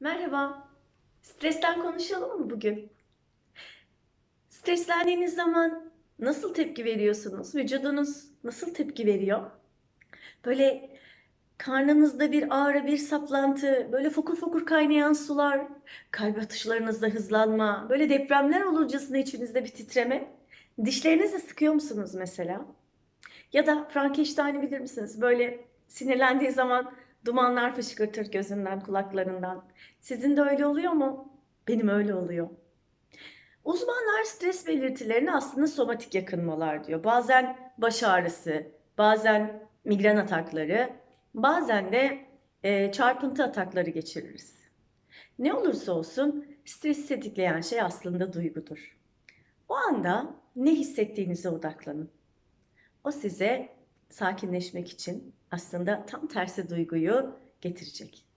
Merhaba. Stresten konuşalım mı bugün? Streslendiğiniz zaman nasıl tepki veriyorsunuz? Vücudunuz nasıl tepki veriyor? Böyle karnınızda bir ağrı, bir saplantı, böyle fokur fokur kaynayan sular, kalp atışlarınızda hızlanma, böyle depremler olurcasına içinizde bir titreme. Dişlerinizi sıkıyor musunuz mesela? Ya da Frankenstein'i bilir misiniz? Böyle sinirlendiği zaman dumanlar fışkırtır gözünden, kulaklarından. Sizin de öyle oluyor mu? Benim öyle oluyor. Uzmanlar stres belirtilerini aslında somatik yakınmalar diyor. Bazen baş ağrısı, bazen migren atakları, bazen de e, çarpıntı atakları geçiririz. Ne olursa olsun stresi tetikleyen şey aslında duygudur. O anda ne hissettiğinize odaklanın. O size sakinleşmek için aslında tam tersi duyguyu getirecek.